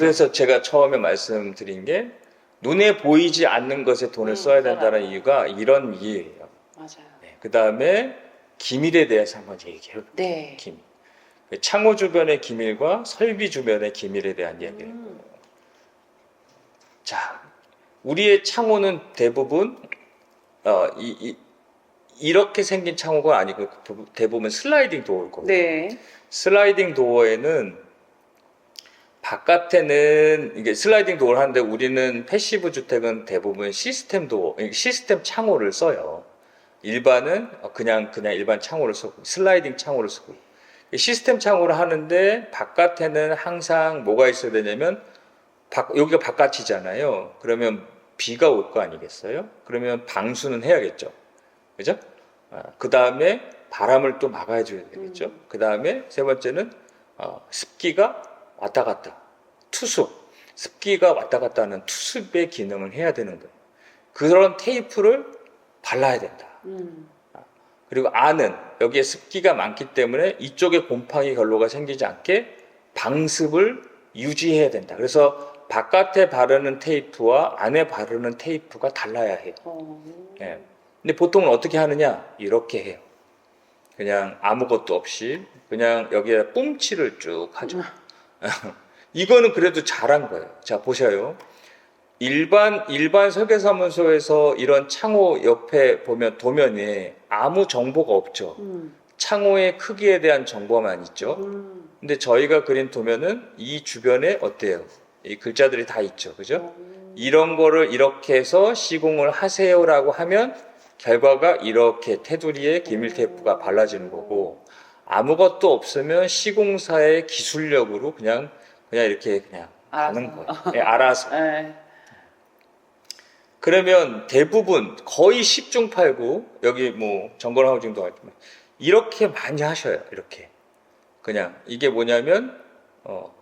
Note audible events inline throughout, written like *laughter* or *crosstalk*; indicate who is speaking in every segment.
Speaker 1: 그래서 제가 처음에 말씀드린 게 눈에 보이지 않는 것에 돈을
Speaker 2: 음,
Speaker 1: 써야 된다는
Speaker 2: 알아요.
Speaker 1: 이유가 이런 이유예요.
Speaker 2: 맞아요.
Speaker 1: 그 다음에 기밀에 대해서 한번 얘기해요.
Speaker 2: 네.
Speaker 1: 기밀. 그 창호 주변의 기밀과 설비 주변의 기밀에 대한 이야기예요.
Speaker 2: 음,
Speaker 1: 자, 우리의 창호는 대부분 어, 이, 이, 이렇게 생긴 창호가 아니고 대부분 슬라이딩 도어일 거예요.
Speaker 2: 네.
Speaker 1: 슬라이딩 도어에는 바깥에는 이게 슬라이딩 도어를 하는데 우리는 패시브 주택은 대부분 시스템 도어, 시스템 창호를 써요. 일반은 그냥 그냥 일반 창호를 쓰고 슬라이딩 창호를 쓰고 시스템 창호를 하는데 바깥에는 항상 뭐가 있어야 되냐면 바- 여기가 바깥이잖아요. 그러면 비가 올 거 아니겠어요? 그러면 방수는 해야겠죠. 그죠? 그 다음에 바람을 또 막아줘야 되겠죠.
Speaker 2: 음.
Speaker 1: 그 다음에 세 번째는 어, 습기가 왔다 갔다. 투습. 습기가 왔다 갔다 하는 투습의 기능을 해야 되는 거예요. 그런 테이프를 발라야 된다.
Speaker 2: 음,
Speaker 1: 그리고 안은 여기에 습기가 많기 때문에 이쪽에 곰팡이 결로가 생기지 않게 방습을 유지해야 된다. 그래서 바깥에 바르는 테이프와 안에 바르는 테이프가 달라야 해요.
Speaker 2: 어,
Speaker 1: 예. 근데 보통은 어떻게 하느냐? 이렇게 해요. 그냥 아무것도 없이 그냥 여기에 뿜치를 쭉 하죠.
Speaker 2: 음. *laughs*
Speaker 1: 이거는 그래도 잘한 거예요. 자, 보셔요. 일반, 일반 설계사무소에서 이런 창호 옆에 보면 도면에 아무 정보가 없죠.
Speaker 2: 음,
Speaker 1: 창호의 크기에 대한 정보만 있죠.
Speaker 2: 음,
Speaker 1: 근데 저희가 그린 도면은 이 주변에 어때요? 이 글자들이 다 있죠. 그죠?
Speaker 2: 어,
Speaker 1: 이런 거를 이렇게 해서 시공을 하세요라고 하면 결과가 이렇게 테두리에 기밀 테이프가 발라지는 거고 아무것도 없으면 시공사의 기술력으로 그냥 그냥 이렇게 그냥 가는. 거예요. 예, 알아서. *laughs*
Speaker 2: 네.
Speaker 1: 그러면 대부분 거의 10중 8구 여기 뭐 정건 하우징도 하지만 이렇게 많이 하셔요. 이렇게 그냥 이게 뭐냐면 어,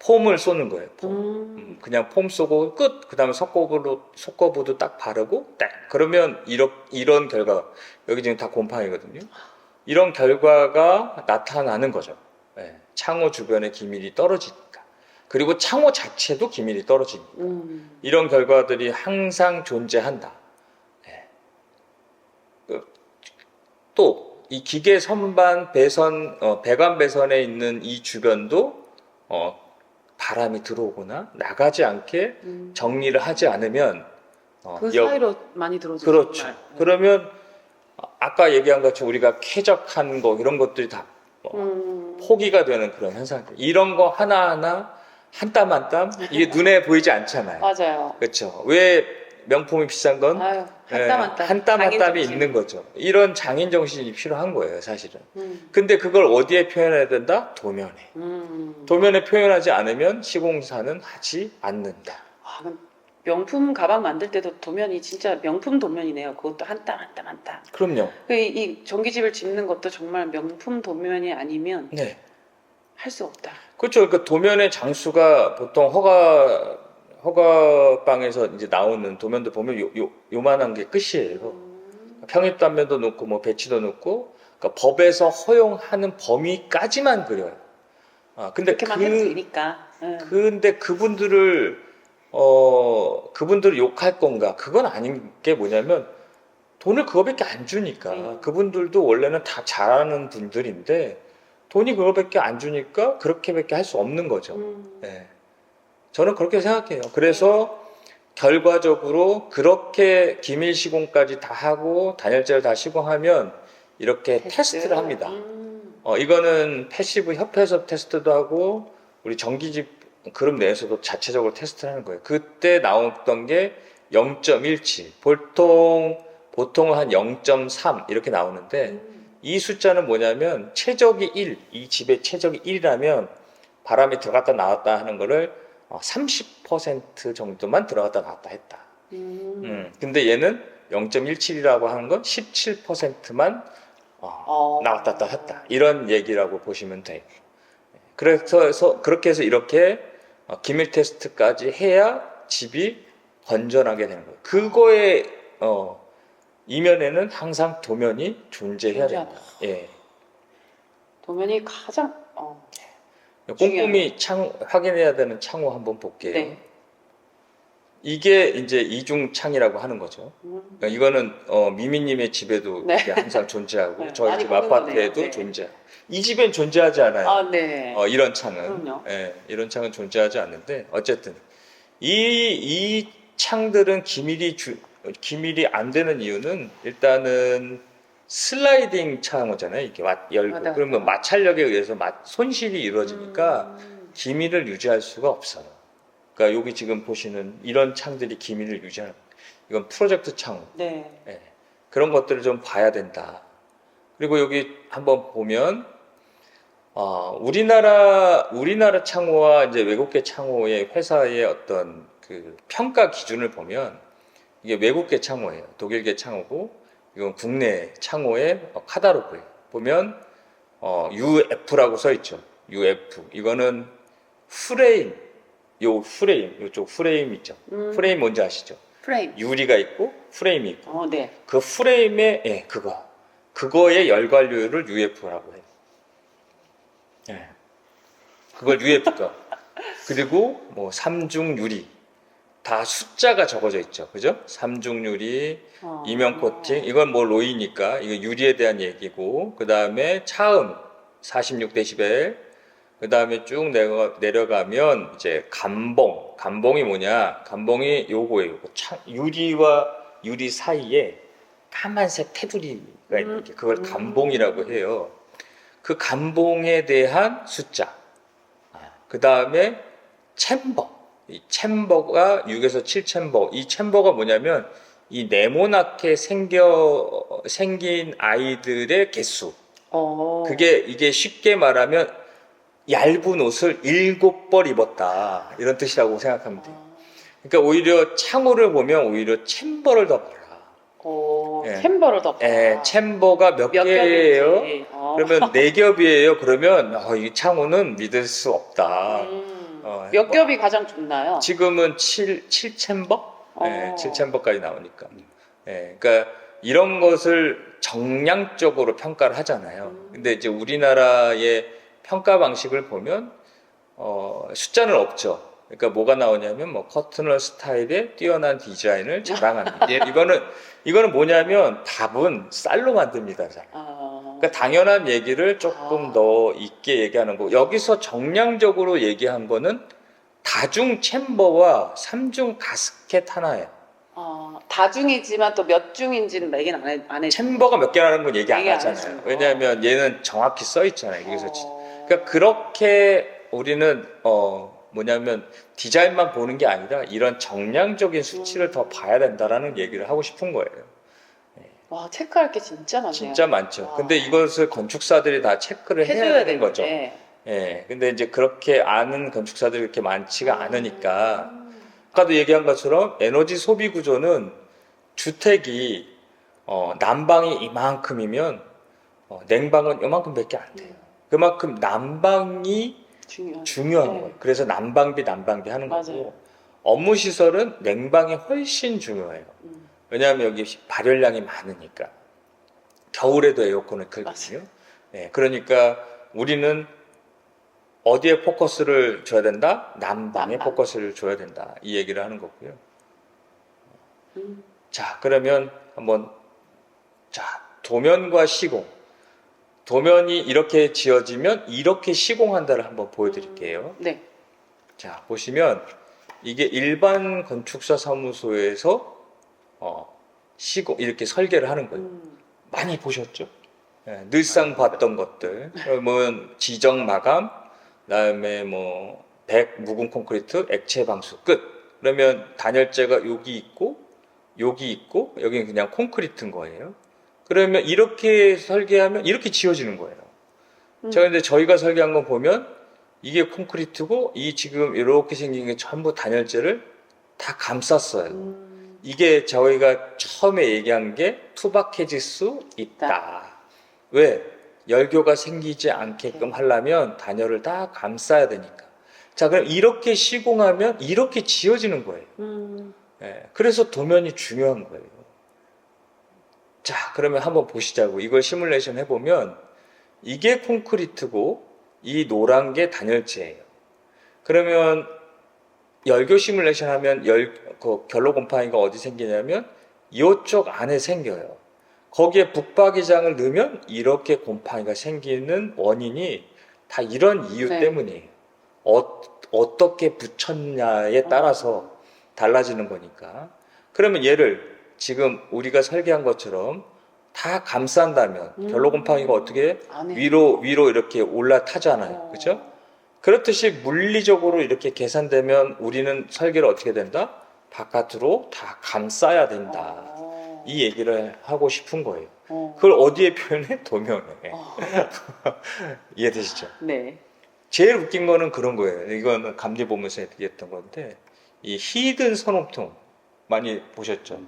Speaker 1: 폼을 쏘는 거예요. 폼.
Speaker 2: 음,
Speaker 1: 음, 그냥 폼 쏘고 끝. 그다음에 속거부로 속거부도 딱 바르고 딱. 그러면 이런 이런 결과 여기 지금 다 곰팡이거든요. 이런 결과가 나타나는 거죠. 예, 창호 주변의 기밀이 떨어지니까. 그리고 창호 자체도 기밀이 떨어지니까.
Speaker 2: 음,
Speaker 1: 이런 결과들이 항상 존재한다. 예. 또이 기계 선반 배선 어, 배관 배선에 있는 이 주변도 어, 바람이 들어오거나 나가지 않게
Speaker 2: 음.
Speaker 1: 정리를 하지 않으면 어,
Speaker 2: 그
Speaker 1: 여-
Speaker 2: 사이로 많이 들어오죠.
Speaker 1: 그렇죠.
Speaker 2: 정말. 네.
Speaker 1: 그러면 아까 얘기한 것처럼 우리가 쾌적한 거 이런 것들이 다
Speaker 2: 음,
Speaker 1: 포기가 되는 그런 현상들. 이런 거 하나하나 한 땀 한땀 이게 눈에 보이지 않잖아요.
Speaker 2: 맞아요.
Speaker 1: 그렇죠. 왜 명품이 비싼 건 예,
Speaker 2: 한땀한 땀.
Speaker 1: 한땀한
Speaker 2: 장인
Speaker 1: 땀이. 있는 거죠. 이런 장인 정신이 필요한 거예요, 사실은.
Speaker 2: 음,
Speaker 1: 근데 그걸 어디에 표현해야 된다? 도면에.
Speaker 2: 음.
Speaker 1: 도면에 표현하지 않으면 시공사는 하지 않는다.
Speaker 2: 아, 명품 가방 만들 때도 도면이 진짜 명품 도면이네요. 그것도 한 땀 한 땀 한 땀.
Speaker 1: 그럼요.
Speaker 2: 그 이, 이 전기집을 짓는 것도 정말 명품 도면이 아니면
Speaker 1: 네.
Speaker 2: 할 수 없다.
Speaker 1: 그렇죠. 그 도면의 장수가 보통 허가 허가방에서 이제 나오는 도면도 보면 요, 요 요만한 게 끝이에요.
Speaker 2: 음,
Speaker 1: 평입단면도 넣고 뭐 배치도 넣고 그러니까 법에서 허용하는 범위까지만 그려요. 아 근데
Speaker 2: 그렇게만
Speaker 1: 그
Speaker 2: 해도 되니까. 응.
Speaker 1: 근데 그분들을 어 그분들을 욕할 건가? 그건 아닌 게 뭐냐면 돈을 그거밖에 안 주니까
Speaker 2: 네.
Speaker 1: 그분들도 원래는 다 잘하는 분들인데 돈이 그거밖에 안 주니까 그렇게밖에 할 수 없는 거죠.
Speaker 2: 음,
Speaker 1: 네. 저는 그렇게 생각해요. 그래서 결과적으로 그렇게 기밀 시공까지 다 하고 단열재를 다 시공하면 이렇게 테스트. 를 합니다.
Speaker 2: 음,
Speaker 1: 어, 이거는 패시브 협회에서 테스트도 하고 우리 전기집 그룹 내에서도 자체적으로 테스트를 하는 거예요. 그때 나왔던 게 0.17. 보통 보통은 한0.3 이렇게 나오는데
Speaker 2: 음,
Speaker 1: 이 숫자는 뭐냐면 최적이 1, 이 집의 최적이 1이라면 바람이 들어갔다 나왔다 하는 거를 어, 30% 정도만 들어갔다 나왔다 했다.
Speaker 2: 음.
Speaker 1: 음, 근데 얘는 0.17이라고 하는 건 17%만 어,
Speaker 2: 어.
Speaker 1: 나왔다 갔다 했다. 이런 얘기라고 보시면 돼요. 그래서 그렇게 해서 이렇게 어, 기밀 테스트까지 해야 집이 건전하게 되는 거예요. 그거에 어, 이면에는 항상 도면이 존재해야.
Speaker 2: 존재한다.
Speaker 1: 예.
Speaker 2: 도면이 가장 어,
Speaker 1: 꼼꼼히 창 확인해야 되는 창호 한번 볼게요.
Speaker 2: 네.
Speaker 1: 이게 이제 이중 창이라고 하는 거죠.
Speaker 2: 음.
Speaker 1: 그러니까 이거는 어, 미미님의 집에도
Speaker 2: 네.
Speaker 1: 이게 항상 존재하고 *laughs*
Speaker 2: 네,
Speaker 1: 저희
Speaker 2: 많이
Speaker 1: 집
Speaker 2: 보는
Speaker 1: 아파트에도
Speaker 2: 거네요. 네.
Speaker 1: 존재. 이 집엔 존재하지 않아요.
Speaker 2: 아, 네.
Speaker 1: 어, 이런 창은
Speaker 2: 그럼요.
Speaker 1: 예, 이런 창은 존재하지 않는데 어쨌든 이 이 창들은 기밀이 주, 기밀이 안 되는 이유는 일단은 슬라이딩 창호잖아요. 이게 와- 열고
Speaker 2: 맞아,
Speaker 1: 그러면. 마찰력에 의해서 마- 손실이 이루어지니까
Speaker 2: 음.
Speaker 1: 기밀을 유지할 수가 없어요. 그러니까 여기 지금 보시는 이런 창들이 기밀을 유지하는 이건 프로젝트 창호.
Speaker 2: 네.
Speaker 1: 예, 그런 것들을 좀 봐야 된다. 그리고 여기 한번 보면 어, 우리나라 우리나라 창호와 이제 외국계 창호의 회사의 어떤 그 평가 기준을 보면 이게 외국계 창호예요. 독일계 창호고 이건 국내 창호의 어, 카다로그예요. 보면 어, UF라고 써 있죠. UF 이거는 프레임 요 프레임 요쪽 프레임 있죠.
Speaker 2: 음.
Speaker 1: 프레임 뭔지 아시죠?
Speaker 2: 프레임.
Speaker 1: 유리가 있고 프레임이 있고
Speaker 2: 어, 네.
Speaker 1: 그 프레임의 예, 그거 그거의 열관료를 UF라고 해요. 예. 그걸 UF가 *laughs* 그리고 뭐 삼중 유리 다 숫자가 적어져 있죠. 그죠? 삼중 유리,
Speaker 2: 어.
Speaker 1: 이면 코팅 이건 뭐 로이니까 이거 유리에 대한 얘기고 그다음에 차음 46데시벨 그 다음에 쭉 내려, 내려가면 이제 감봉. 감봉이 뭐냐? 감봉이 요거예요. 요거. 차- 유리와 유리 사이에 까만색 테두리가 있는 게 그걸
Speaker 2: 음.
Speaker 1: 감봉이라고 해요. 그 감봉에 대한 숫자. 그 다음에 챔버. 이 챔버가 6에서 7 챔버. 이 챔버가 뭐냐면 이 네모나게 생겨 생긴 아이들의 개수.
Speaker 2: 어.
Speaker 1: 그게 이게 쉽게 말하면 얇은 옷을 일곱 벌 입었다 이런 뜻이라고 생각하면 돼요.
Speaker 2: 어.
Speaker 1: 그러니까 오히려 창호를 보면 오히려 챔버를 더 봐라.
Speaker 2: 어.
Speaker 1: 예.
Speaker 2: 챔버를 더.
Speaker 1: 예, 챔버가 몇,
Speaker 2: 몇
Speaker 1: 개예요?
Speaker 2: 어.
Speaker 1: 그러면 네 겹이에요. 그러면 어, 이 창호는 믿을 수 없다.
Speaker 2: 음.
Speaker 1: 어,
Speaker 2: 몇
Speaker 1: 뭐,
Speaker 2: 겹이 가장 좋나요?
Speaker 1: 지금은 7, 칠챔버 예,
Speaker 2: 어.
Speaker 1: 7챔버까지 나오니까. 예, 그러니까 이런 것을 정량적으로 평가를 하잖아요.
Speaker 2: 음.
Speaker 1: 근데 이제 우리나라의 평가 방식을 보면 어, 숫자는 없죠. 그러니까 뭐가 나오냐면 뭐 커트널 스타일의 뛰어난 디자인을 자랑합니다. *laughs*
Speaker 3: 예.
Speaker 1: 이거는 이거는 뭐냐면 밥은 쌀로 만듭니다. 잘.
Speaker 2: 어.
Speaker 1: 그러니까 당연한 얘기를 조금
Speaker 2: 아.
Speaker 1: 더 있게 얘기하는 거. 여기서 정량적으로 얘기한 거는 다중 챔버와 삼중 가스켓 하나예요.
Speaker 2: 어, 다중이지만 또 몇 중인지는 얘기는 안, 해, 안.
Speaker 1: 챔버가 몇 개라는 건 얘기 안
Speaker 2: 얘기 안
Speaker 1: 하잖아요.
Speaker 2: 했어요.
Speaker 1: 왜냐하면 얘는 정확히 써 있잖아요. 여기서 지-
Speaker 2: 어.
Speaker 1: 그러니까 그렇게 우리는 어 뭐냐면 디자인만 보는 게 아니라 이런 정량적인 수치를
Speaker 2: 음.
Speaker 1: 더 봐야 된다라는 얘기를 하고 싶은 거예요.
Speaker 2: 와 체크할 게 진짜 많네요.
Speaker 1: 진짜 많죠.
Speaker 2: 와.
Speaker 1: 근데 이것을 건축사들이 다 체크를
Speaker 2: 해야
Speaker 1: 되는 거죠.
Speaker 2: 되는데.
Speaker 1: 예. 근데 이제 그렇게 아는 건축사들이 그렇게 많지가 않으니까
Speaker 2: 음.
Speaker 1: 아까도 얘기한 것처럼 에너지 소비 구조는 주택이 어, 난방이 이만큼이면 어, 냉방은 이만큼밖에 안 돼요. 그만큼 난방이
Speaker 2: 중요한.
Speaker 1: 중요한
Speaker 2: 네.
Speaker 1: 거예요. 그래서 난방비 난방비 하는
Speaker 2: 맞아요.
Speaker 1: 거고 업무 시설은 냉방이 훨씬 중요해요.
Speaker 2: 음.
Speaker 1: 왜냐하면 여기 발열량이 많으니까 겨울에도 에어컨을 틀거든요. 네, 그러니까 우리는 어디에 포커스를 줘야 된다? 난방에
Speaker 2: 난방.
Speaker 1: 포커스를 줘야 된다. 이 얘기를 하는 거고요.
Speaker 2: 음.
Speaker 1: 자, 그러면 한번 자 도면과 시공. 도면이 이렇게 지어지면 이렇게 시공한다를 한번 보여드릴게요.
Speaker 2: 네.
Speaker 1: 자 보시면 이게 일반 건축사 사무소에서 어, 시공 이렇게 설계를 하는 거예요.
Speaker 2: 음.
Speaker 1: 많이 보셨죠? 예, 늘상 봤던 것들, 그러면 지정 마감, 그다음에 뭐백 묵은 콘크리트, 액체 방수 끝. 그러면 단열재가 여기 있고 여기 있고 여기는 그냥 콘크리트인 거예요. 그러면 이렇게 설계하면 이렇게 지어지는 거예요.
Speaker 2: 음.
Speaker 1: 자, 근데 저희가 설계한 거 보면 이게 콘크리트고 이 지금 이렇게 생긴 게 전부 단열재를 다 감쌌어요.
Speaker 2: 음.
Speaker 1: 이게 저희가 처음에 얘기한 게 투박해질 수 있다. 왜? 열교가 생기지 않게끔 하려면 단열을 다 감싸야 되니까. 자, 그럼 이렇게 시공하면 이렇게 지어지는 거예요.
Speaker 2: 음.
Speaker 1: 예, 그래서 도면이 중요한 거예요. 자, 그러면 한번 보시자고. 이걸 시뮬레이션 해보면 이게 콘크리트고 이 노란 게 단열재예요. 그러면 열교 시뮬레이션 하면 열, 그 결로 곰팡이가 어디 생기냐면 이쪽 안에 생겨요. 거기에 북박이장을 넣으면 이렇게 곰팡이가 생기는 원인이 다 이런 이유
Speaker 2: 네.
Speaker 1: 때문이에요. 어, 어떻게 붙였냐에 따라서 달라지는 거니까. 그러면 얘를 지금 우리가 설계한 것처럼 다 감싼다면
Speaker 2: 음.
Speaker 1: 결로 곰팡이가 어떻게 위로 위로 이렇게 올라타잖아요.
Speaker 2: 어.
Speaker 1: 그렇죠? 그렇듯이 물리적으로 이렇게 계산되면 우리는 설계를 어떻게 된다? 바깥으로 다 감싸야 된다.
Speaker 2: 어.
Speaker 1: 이 얘기를 하고 싶은 거예요.
Speaker 2: 어.
Speaker 1: 그걸 어디에 표현해? 도면에.
Speaker 2: 어. *laughs*
Speaker 1: 이해되시죠?
Speaker 2: 네.
Speaker 1: 제일 웃긴 거는 그런 거예요. 이거는 감기 보면서 얘기했던 건데, 이 히든 선홈통 많이 보셨죠?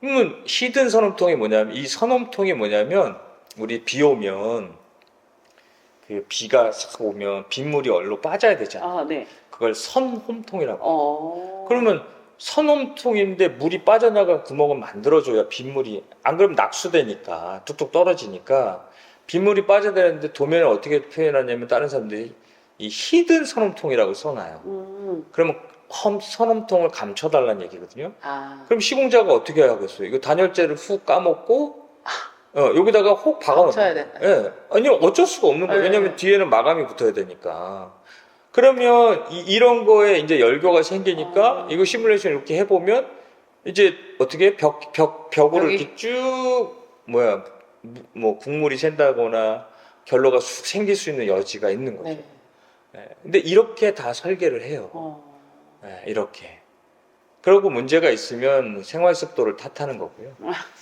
Speaker 1: 그러면 히든 선홈통이 뭐냐면, 이 선홈통이 뭐냐면, 우리 비 오면, 그 비가 싹 오면 빗물이 얼로 빠져야 되잖아.
Speaker 2: 아, 네.
Speaker 1: 그걸 선홈통이라고.
Speaker 2: 어.
Speaker 1: 그러면 선홈통인데 물이 빠져나갈 구멍을 만들어줘야 빗물이 안 그러면 낙수되니까 뚝뚝 떨어지니까 빗물이 빠져야 되는데 도면을 어떻게 표현하냐면 다른 사람들이 이 히든 선홈통이라고 써놔요.
Speaker 2: 음.
Speaker 1: 그러면 험, 선홈통을 감춰달라는 얘기거든요.
Speaker 2: 아.
Speaker 1: 그럼 시공자가 어떻게 하겠어요? 이거 단열재를 훅 까먹고 어, 여기다가 혹 박아놓는 거예요. 예. 아니 어쩔 수가 없는 거예요.
Speaker 2: 네.
Speaker 1: 왜냐하면 뒤에는 마감이 붙어야 되니까. 그러면 이, 런 거에 이제 열교가 생기니까
Speaker 2: 어.
Speaker 1: 이거 시뮬레이션 이렇게 해보면 이제 어떻게 벽, 벽, 벽으로
Speaker 2: 여기.
Speaker 1: 이렇게 쭉 뭐야 무- 뭐 국물이 샌다거나 결로가 쑥 생길 수 있는 여지가 있는 거죠.
Speaker 2: 네.
Speaker 1: 예. 근데 이렇게 다 설계를 해요.
Speaker 2: 어.
Speaker 1: 네, 이렇게. 그리고 문제가 있으면 생활 습도를 탓하는 거고요.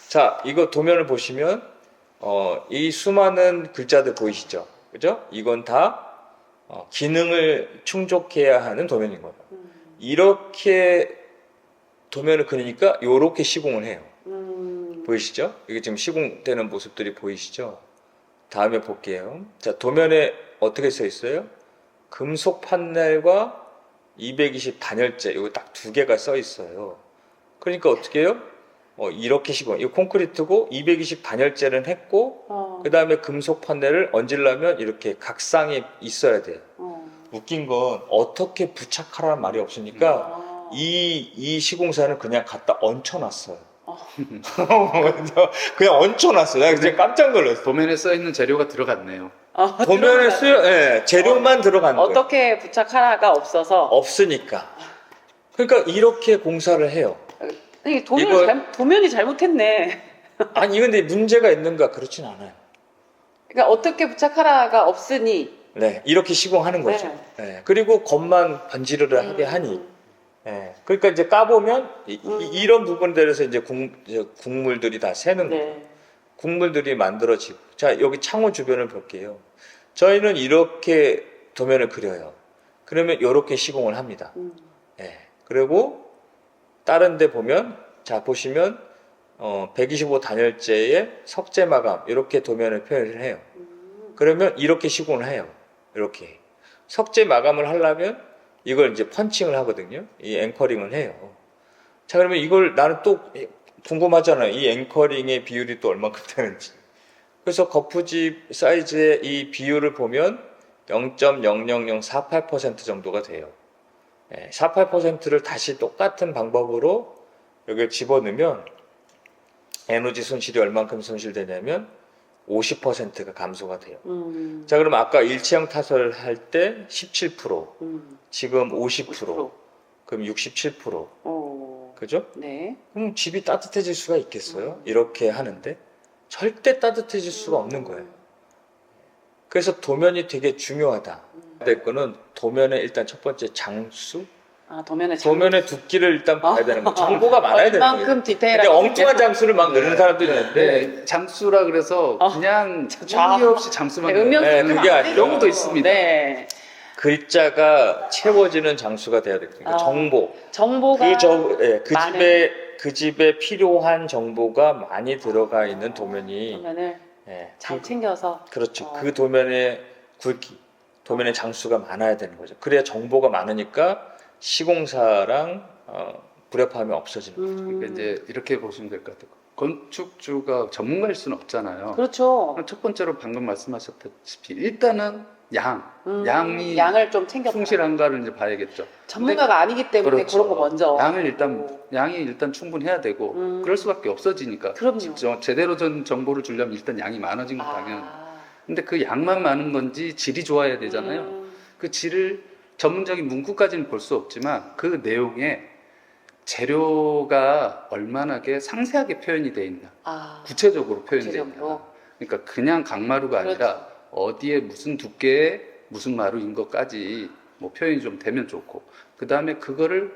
Speaker 1: 자, 이거 도면을 보시면 어, 이 수많은 글자들 보이시죠? 그죠? 이건 다 어, 기능을 충족해야 하는 도면인 거예요.
Speaker 2: 음.
Speaker 1: 이렇게 도면을 그리니까 이렇게 시공을 해요.
Speaker 2: 음.
Speaker 1: 보이시죠? 이게 지금 시공되는 모습들이 보이시죠? 다음에 볼게요. 자, 도면에 어떻게 써 있어요? 금속 판넬과 220 단열재, 이거 딱 두 개가 써 있어요. 그러니까 어떻게 해요? 어, 이렇게 시공. 이거 콘크리트고 220 단열재는 했고,
Speaker 2: 어.
Speaker 1: 그 다음에 금속 판넬을 얹으려면 이렇게 각상이 있어야 돼요.
Speaker 2: 어.
Speaker 1: 웃긴 건 어떻게 부착하라는 말이 없으니까
Speaker 2: 아.
Speaker 1: 이, 이 시공사는 그냥 갖다 얹혀놨어요.
Speaker 2: 어. *laughs*
Speaker 1: 그냥 얹혀놨어요. 나 진짜 깜짝 놀랐어.
Speaker 3: 도면에 써 있는 재료가 들어갔네요.
Speaker 2: 어,
Speaker 1: 도면에
Speaker 2: 들어가요.
Speaker 1: 수, 예, 재료만 들어간 거예요.
Speaker 2: 어떻게 부착하라가 없어서
Speaker 1: 없으니까. 그러니까 이렇게 공사를 해요.
Speaker 2: 이게 도면이,
Speaker 1: 이거-
Speaker 2: 잘, 도면이 잘못했네.
Speaker 1: 아니, 근데 문제가 있는가? 그렇진 않아요.
Speaker 2: 그러니까 어떻게 부착하라가 없으니
Speaker 1: 네, 이렇게 시공하는 거죠. 네, 그리고 겉만 번지르르 하게
Speaker 2: 음.
Speaker 1: 하니. 예, 그러니까 이제 까보면 이,
Speaker 2: 음.
Speaker 1: 런 부분들에서 이제 국, 이제 국물들이 다 새는 거예요.
Speaker 2: 네.
Speaker 1: 국물들이 만들어지고. 자, 여기 창호 주변을 볼게요. 저희는 이렇게 도면을 그려요. 그러면 이렇게 시공을 합니다.
Speaker 2: 음.
Speaker 1: 예. 그리고 다른 데 보면 자 보시면 어, 125 단열재의 석재 마감 이렇게 도면을 표현을 해요.
Speaker 2: 음.
Speaker 1: 그러면 이렇게 시공을 해요. 이렇게 석재 마감을 하려면 이걸 이제 펀칭을 하거든요. 이 앵커링을 해요. 자 그러면 이걸 나는 또 궁금하잖아요. 이 앵커링의 비율이 또 얼마큼 되는지. 그래서 거푸집 사이즈의 이 비율을 보면 0.00048% 정도가 돼요. 48%를 다시 똑같은 방법으로 여기를 집어넣으면 에너지 손실이 얼만큼 손실되냐면 50%가 감소가 돼요.
Speaker 2: 음.
Speaker 1: 자, 그럼 아까 일체형 타설 할 때 17%,
Speaker 2: 음.
Speaker 1: 지금 50%,
Speaker 2: 50%.
Speaker 1: 그럼 67%.
Speaker 2: 어.
Speaker 1: 그죠?
Speaker 2: 네.
Speaker 1: 그럼 집이 따뜻해질 수가 있겠어요?
Speaker 2: 음.
Speaker 1: 이렇게 하는데 절대 따뜻해질 수가 없는 거예요. 그래서 도면이 되게 중요하다.
Speaker 2: 음.
Speaker 1: 될 거는 도면의 일단 첫 번째 장수,
Speaker 2: 아 도면에 장-
Speaker 1: 도면의 두께를 일단 봐야
Speaker 2: 아.
Speaker 1: 되는 거예요. 정보가 많아야 되는 거예요.
Speaker 2: 얼만큼
Speaker 1: 근데
Speaker 2: 디테일하게
Speaker 1: 엉뚱한 장수를 막 넣는 사람들이 있는데
Speaker 3: 네, 장수라 그래서
Speaker 2: 어.
Speaker 3: 그냥
Speaker 2: 자-
Speaker 3: 의미 없이 장수만
Speaker 2: 네, 없이
Speaker 1: 네,
Speaker 2: 하면
Speaker 1: 그게
Speaker 2: 되죠.
Speaker 3: 경우도 있습니다.
Speaker 2: 네.
Speaker 1: 글자가 채워지는 장수가 돼야 돼요. 그러니까
Speaker 2: 아.
Speaker 1: 정보.
Speaker 2: 정보가
Speaker 1: 그, 저, 예, 그
Speaker 2: 많은-
Speaker 1: 집에 그 집에 필요한 정보가 많이 들어가 있는 도면이
Speaker 2: 도면을
Speaker 1: 예,
Speaker 2: 잘
Speaker 1: 그,
Speaker 2: 챙겨서
Speaker 1: 그렇죠.
Speaker 2: 어.
Speaker 1: 그 도면의 굵기, 도면의 장수가 많아야 되는 거죠. 그래야 정보가 많으니까 시공사랑 어, 불협화음이 없어지는 거죠.
Speaker 2: 음.
Speaker 3: 그러니까 이제 이렇게 보시면 될 것 같아요. 건축주가 전문가일 수는 없잖아요.
Speaker 2: 그렇죠.
Speaker 3: 첫 번째로 방금 말씀하셨다시피 일단은 양,
Speaker 2: 음,
Speaker 3: 양이
Speaker 2: 양을 좀 챙겨
Speaker 3: 충실한가를 이제 봐야겠죠.
Speaker 2: 전문가가 아니기 때문에
Speaker 3: 그렇죠.
Speaker 2: 그런거 먼저
Speaker 3: 양을 일단
Speaker 2: 오.
Speaker 3: 양이 일단 충분해야 되고
Speaker 2: 음.
Speaker 3: 그럴 수밖에 없어지니까.
Speaker 2: 그럼요.
Speaker 3: 제대로 전 정보를 주려면 일단 양이 많아진 건 당연.
Speaker 2: 아.
Speaker 3: 근데 그 양만 많은 건지 질이 좋아야 되잖아요.
Speaker 2: 음.
Speaker 3: 그 질을 전문적인 문구까지는 볼 수 없지만 그 내용에 재료가 얼마나게 상세하게 표현이 돼 있나,
Speaker 2: 아.
Speaker 3: 구체적으로 표현이 돼 있나. 그러니까 그냥 강마루가 아니라
Speaker 2: 그렇죠.
Speaker 3: 어디에 무슨 두께의 무슨 마루인 것까지 뭐 표현이 좀 되면 좋고 그 다음에 그거를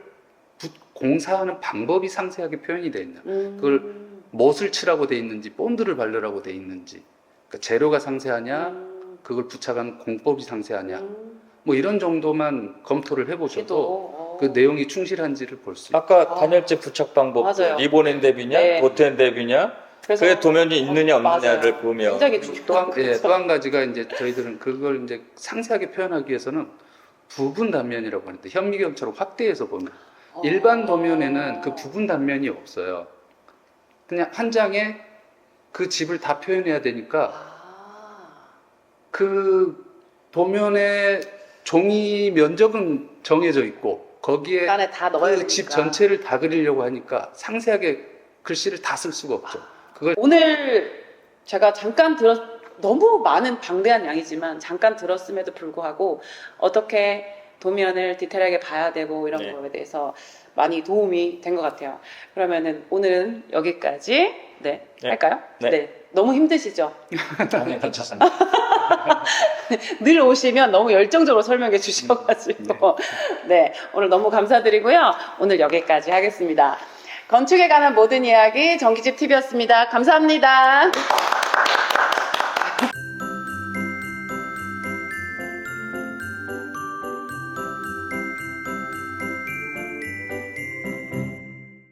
Speaker 3: 부- 공사하는 방법이 상세하게 표현이 돼 있나.
Speaker 2: 음.
Speaker 3: 그걸 못을 칠하고 돼 있는지 본드를 바르라고 돼 있는지 그러니까 재료가 상세하냐
Speaker 2: 음.
Speaker 3: 그걸 부착하는 공법이 상세하냐
Speaker 2: 음.
Speaker 3: 뭐 이런 정도만 검토를 해보셔도
Speaker 2: 어.
Speaker 3: 그 내용이 충실한지를 볼 수 있어요.
Speaker 1: 아까
Speaker 2: 아.
Speaker 1: 단열재 부착 방법,
Speaker 2: 맞아요.
Speaker 1: 리본 엔뎁이냐,
Speaker 2: 네.
Speaker 1: 도트 엔뎁이냐,
Speaker 2: 그래서
Speaker 1: 그게 도면이 있느냐
Speaker 2: 어,
Speaker 1: 없느냐를
Speaker 2: 맞아요.
Speaker 1: 보면
Speaker 2: 굉장히 중요한
Speaker 3: 또 한, 예,
Speaker 2: 거죠.
Speaker 3: 또한 가지가 이제 저희들은 그걸 이제 상세하게 표현하기 위해서는 부분 단면이라고 하는데 현미 경처럼 확대해서 보면
Speaker 2: 어.
Speaker 3: 일반 도면에는 그 부분 단면이 없어요. 그냥 한 장에 그 집을 다 표현해야 되니까
Speaker 2: 아.
Speaker 3: 그 도면의 종이 면적은 정해져 있고 거기에
Speaker 2: 그 넣어야
Speaker 3: 그 집. 전체를 다 그리려고 하니까 상세하게 글씨를 다 쓸 수가 없죠. 그걸
Speaker 2: 오늘 제가 잠깐 들었 너무 많은 방대한 양이지만 잠깐 들었음에도 불구하고 어떻게 도면을 디테일하게 봐야 되고 이런
Speaker 1: 네.
Speaker 2: 거에 대해서 많이 도움이 된 것 같아요. 그러면은 오늘은 여기까지 네,
Speaker 1: 네.
Speaker 2: 할까요?
Speaker 1: 네.
Speaker 2: 너무 힘드시죠?
Speaker 1: 아니, 괜찮습니다. *laughs*
Speaker 2: 늘 오시면 너무 열정적으로 설명해 주셔가지고 네 오늘 너무 감사드리고요. 오늘 여기까지 하겠습니다. 건축에 관한 모든 이야기 정기집 TV였습니다. 감사합니다.